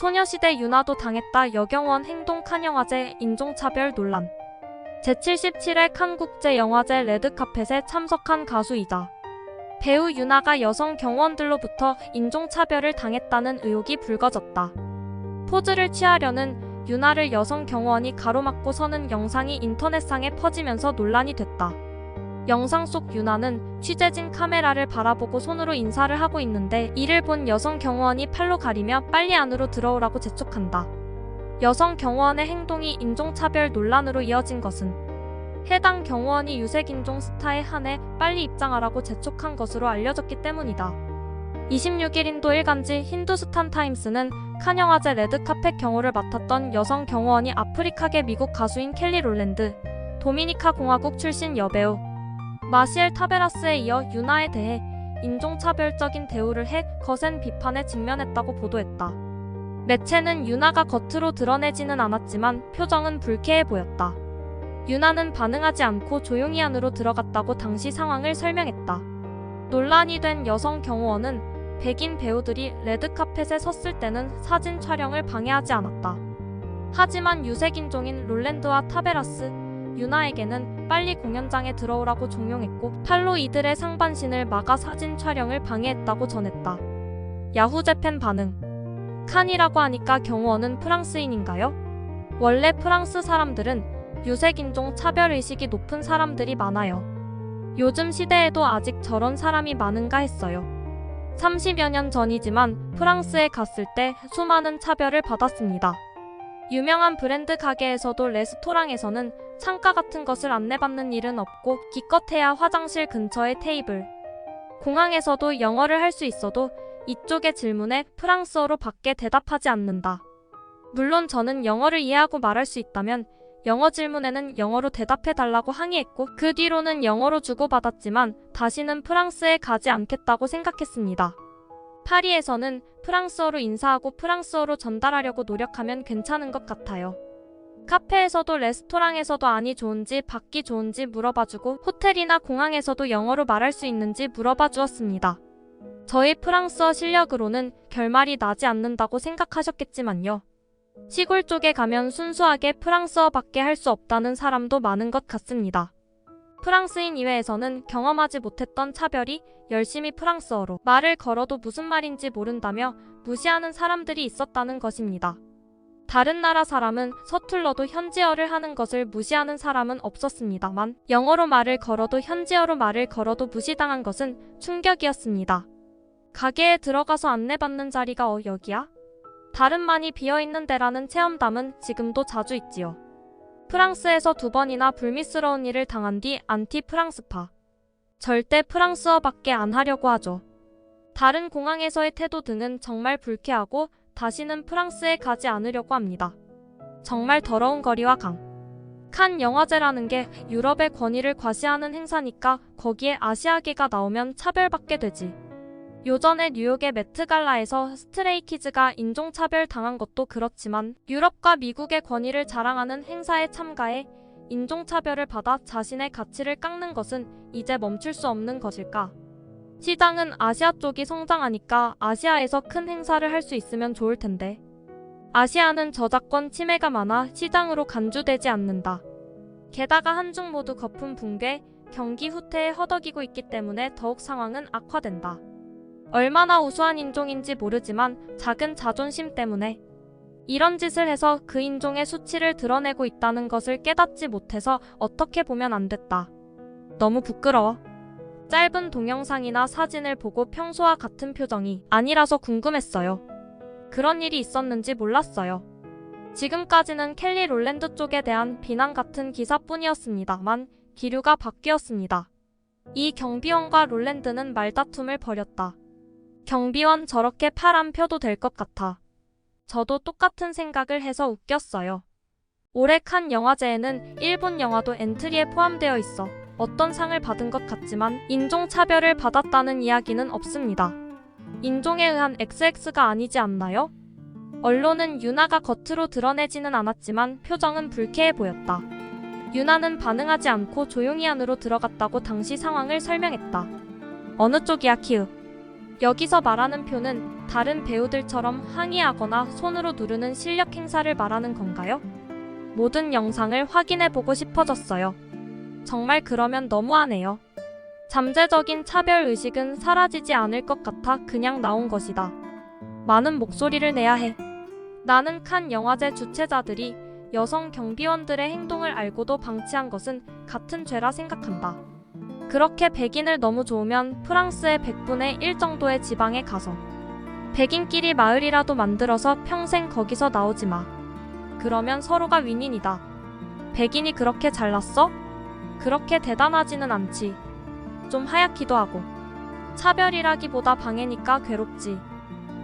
소녀시대 유나도 당했다 여경원 행동 칸 영화제 인종차별 논란 제77회 칸 국제 영화제 레드카펫에 참석한 가수이자 배우 유나가 여성 경호원들로부터 인종차별을 당했다는 의혹이 불거졌다. 포즈를 취하려는 유나를 여성 경호원이 가로막고 서는 영상이 인터넷상에 퍼지면서 논란이 됐다. 영상 속 유나는 취재진 카메라를 바라보고 손으로 인사를 하고 있는데 이를 본 여성 경호원이 팔로 가리며 빨리 안으로 들어오라고 재촉한다. 여성 경호원의 행동이 인종차별 논란으로 이어진 것은 해당 경호원이 유색인종 스타에 한해 빨리 입장하라고 재촉한 것으로 알려졌기 때문이다. 26일 인도 일간지 힌두스탄 타임스는 칸 영화제 레드카펫 경호를 맡았던 여성 경호원이 아프리카계 미국 가수인 켈리 롤랜드, 도미니카 공화국 출신 여배우 마시엘 타베라스에 이어 유나에 대해 인종차별적인 대우를 해 거센 비판에 직면했다고 보도했다. 매체는 유나가 겉으로 드러내지는 않았지만 표정은 불쾌해 보였다. 유나는 반응하지 않고 조용히 안으로 들어갔다고 당시 상황을 설명했다. 논란이 된 여성 경호원은 백인 배우들이 레드카펫에 섰을 때는 사진 촬영을 방해하지 않았다. 하지만 유색인종인 롤랜드와 타베라스, 유나에게는 빨리 공연장에 들어오라고 종용했고 팔로 이들의 상반신을 막아 사진 촬영을 방해했다고 전했다. 야후 재팬 반응 칸이라고 하니까 경호원은 프랑스인인가요? 원래 프랑스 사람들은 유색인종 차별의식이 높은 사람들이 많아요. 요즘 시대에도 아직 저런 사람이 많은가 했어요. 30여 년 전이지만 프랑스에 갔을 때 수많은 차별을 받았습니다. 유명한 브랜드 가게에서도 레스토랑에서는 창가 같은 것을 안내받는 일은 없고 기껏해야 화장실 근처의 테이블. 공항에서도 영어를 할 수 있어도 이쪽의 질문에 프랑스어로 밖에 대답하지 않는다. 물론 저는 영어를 이해하고 말할 수 있다면 영어 질문에는 영어로 대답해 달라고 항의했고 그 뒤로는 영어로 주고받았지만 다시는 프랑스에 가지 않겠다고 생각했습니다. 파리에서는 프랑스어로 인사하고 프랑스어로 전달하려고 노력하면 괜찮은 것 같아요. 카페에서도 레스토랑에서도 안이 좋은지 밖이 좋은지 물어봐주고 호텔이나 공항에서도 영어로 말할 수 있는지 물어봐 주었습니다. 저희 프랑스어 실력으로는 결말이 나지 않는다고 생각하셨겠지만요. 시골 쪽에 가면 순수하게 프랑스어밖에 할 수 없다는 사람도 많은 것 같습니다. 프랑스인 이외에서는 경험하지 못했던 차별이 열심히 프랑스어로 말을 걸어도 무슨 말인지 모른다며 무시하는 사람들이 있었다는 것입니다. 다른 나라 사람은 서툴러도 현지어를 하는 것을 무시하는 사람은 없었습니다만 영어로 말을 걸어도 현지어로 말을 걸어도 무시당한 것은 충격이었습니다. 가게에 들어가서 안내받는 자리가 어 여기야? 다른 많이 비어있는 데라는 체험담은 지금도 자주 있지요. 프랑스에서 두 번이나 불미스러운 일을 당한 뒤 안티 프랑스파. 절대 프랑스어밖에 안 하려고 하죠. 다른 공항에서의 태도 등은 정말 불쾌하고 다시는 프랑스에 가지 않으려고 합니다. 정말 더러운 거리와 강. 칸 영화제라는 게 유럽의 권위를 과시하는 행사니까 거기에 아시아계가 나오면 차별받게 되지. 요전에 뉴욕의 매트갈라에서 스트레이키즈가 인종차별 당한 것도 그렇지만 유럽과 미국의 권위를 자랑하는 행사에 참가해 인종차별을 받아 자신의 가치를 깎는 것은 이제 멈출 수 없는 것일까? 시장은 아시아 쪽이 성장하니까 아시아에서 큰 행사를 할 수 있으면 좋을 텐데. 아시아는 저작권 침해가 많아 시장으로 간주되지 않는다. 게다가 한중 모두 거품 붕괴, 경기 후퇴에 허덕이고 있기 때문에 더욱 상황은 악화된다. 얼마나 우수한 인종인지 모르지만 작은 자존심 때문에 이런 짓을 해서 그 인종의 수치를 드러내고 있다는 것을 깨닫지 못해서 어떻게 보면 안 됐다. 너무 부끄러워. 짧은 동영상이나 사진을 보고 평소와 같은 표정이 아니라서 궁금했어요. 그런 일이 있었는지 몰랐어요. 지금까지는 켈리 롤랜드 쪽에 대한 비난 같은 기사뿐이었습니다만 기류가 바뀌었습니다. 이 경비원과 롤랜드는 말다툼을 벌였다. 경비원 저렇게 팔 안 펴도 될 것 같아. 저도 똑같은 생각을 해서 웃겼어요. 올해 칸 영화제에는 일본 영화도 엔트리에 포함되어 있어 어떤 상을 받은 것 같지만 인종차별을 받았다는 이야기는 없습니다. 인종에 의한 XX가 아니지 않나요? 언론은 유나가 겉으로 드러내지는 않았지만 표정은 불쾌해 보였다. 유나는 반응하지 않고 조용히 안으로 들어갔다고 당시 상황을 설명했다. 어느 쪽이야 키읔? 여기서 말하는 표는 다른 배우들처럼 항의하거나 손으로 누르는 실력 행사를 말하는 건가요? 모든 영상을 확인해 보고 싶어졌어요. 정말 그러면 너무하네요. 잠재적인 차별 의식은 사라지지 않을 것 같아 그냥 나온 것이다. 많은 목소리를 내야 해. 나는 칸 영화제 주최자들이 여성 경비원들의 행동을 알고도 방치한 것은 같은 죄라 생각한다. 그렇게 백인을 너무 좋으면 프랑스의 100분의 1 정도의 지방에 가서 백인끼리 마을이라도 만들어서 평생 거기서 나오지 마. 그러면 서로가 윈윈이다. 백인이 그렇게 잘났어? 그렇게 대단하지는 않지. 좀 하얗기도 하고. 차별이라기보다 방해니까 괴롭지.